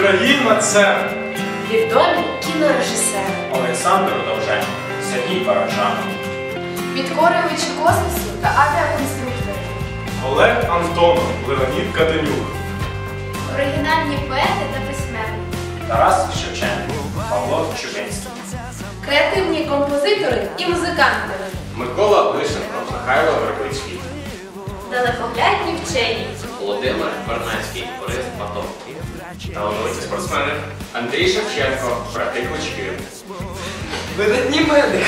Україна це Відомі кінорежисери. Олександр Довженко, Сергій Паражанов. Підкорювачі космосу та авіаконструктори. Олег Антонов, Леонід Каденюк. Оригінальні поети та письменники. Тарас Шевченко, Павло Чубинський. Креативні композитори і музиканти. Микола Лишенко, Михайло Вербицький. Далекоглядні вчені. Володимир Вернацький, Борис Батов. Талановиті спортсмени Андрій Шевченко, брати Клички. Видатні медики.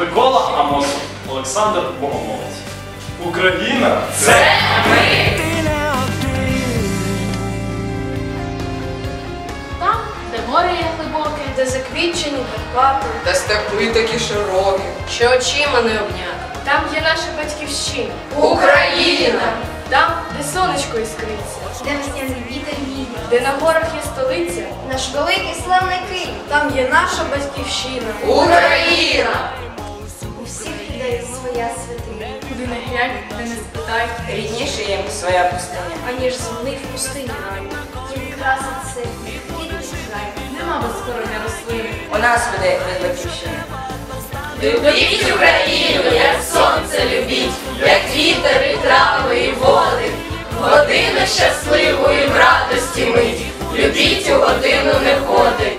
Микола Амосов, Олександр Богомолець. Україна це Там, де море є глибоке, де заквітчені Карпати, Та степи такі широкі. що очима не обняти. Там є наша батьківщина. Україна! Там, де сонечко іскриться, Де весняний вітер віє, де на горах є столиця. наш великий славний Київ. Там є наша батьківщина. Україна! У всіх людей своя святиня. Куди не глянь, де не спитай, Рідніше їм своя пустиня. аніж земний в пустині рай. Їм красить це рідний край. Нема безкорення рослини. У нас людей від батьківщини. Любіть Україну, як сонце любіть, як вітер і трави і води. Годину щасливої в радості мить, любіть у годину неходи.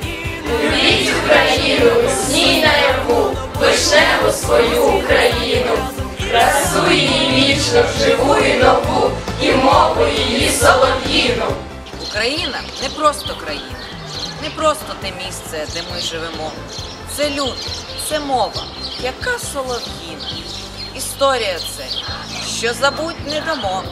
Любіть Україну, сні наяву, вишневу свою Україну. Красу її вічно, живу і нову, і мову її солов'їну. Україна не просто країна, не просто те місце, де ми живемо. Це люди, це мова, яка солов'їна. Історія це, що забудь не дамо.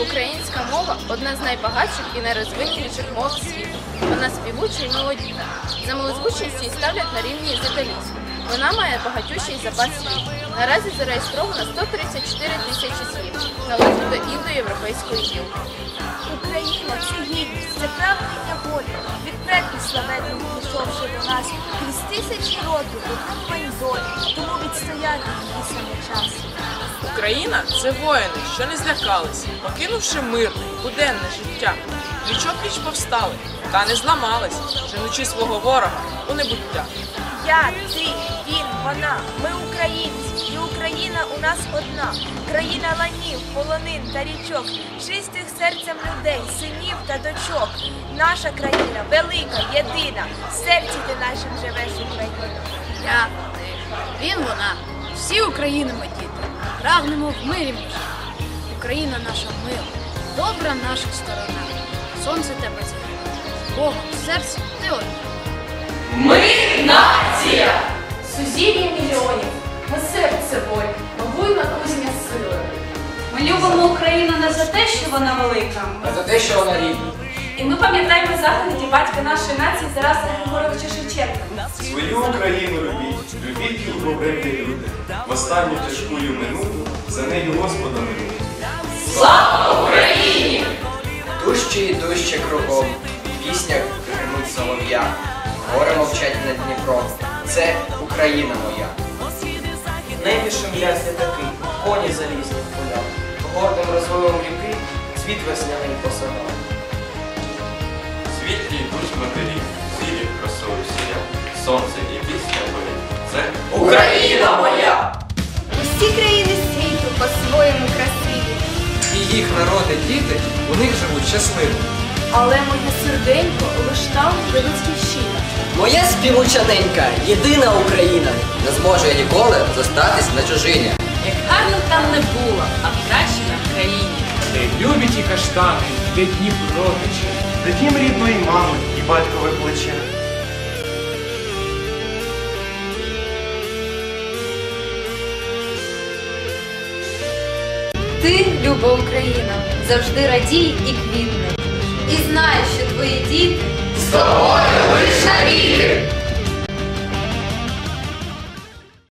Українська мова одна з найбагатших і найрозвитніших мов світу. Вона співуча і мелодійна. За милозвучність її ставлять на рівні з італійською. Вона має багатющий запас слів. Наразі зареєстровано 134 тисячі слів. Належить до індоєвропейської гілки. Україна це гідність, це прагнення волі. Від предків славетних прийшовши до нас крізь тисячі років виконувані долі, тому відстояти її саме час. Україна це воїни, що не злякались, покинувши мирне, буденне життя. Пліч-опліч повстали, та не зламались, женучи свого ворога у небуття. Я, ти, вона, ми українці, і Україна у нас одна. Країна ланів, полонин та річок, чистих серцем людей, синів та дочок. Наша країна велика, єдина. В серці ти нашим живеш, Україна. Я, ти, він, вона. Всі України ми діти. Прагнемо в мирі ми. Україна наша мила, добра наша сторона. Сонце тебе зігріває. Богом в серці ти одна. Сузір'я мільйонів, ми серце боль, мабуйна кузня сили. Ми любимо Україну не за те, що вона велика, А за те, що вона рідна. І ми пам'ятаємо заповіді батька нашої нації Тараса Григоровича Шевченка. свою Україну любіть, любіть її добрити люди. В останню тяжкую минуту за нею Господа милують. Дужче і дужче кругом. В піснях гримуть солов'я. Гори мовчать над Дніпром. Це Україна моя. В небі шумлять літаки, коні залізні в полях. Гордим розвилом ріки цвіт весняний посадав. Світлі йдуть матері, цілі красою сія, сонце і пісня болі. Це Україна моя! Усі країни світу по-своєму красиві. І їх народи, діти, у них живуть щасливо. Але моє серденько лиш там, де батьківщина. Моя співуча ненька, єдина Україна, не зможе ніколи зостатись на чужині. Як гарно там не було, а краще на країні. Де любі ті каштани, де Дніпро тече, де дім рідної мами і батькове плече. ти, люба Україна, завжди радій і квітне. І знай, що твої діти З тобою лиш навіки!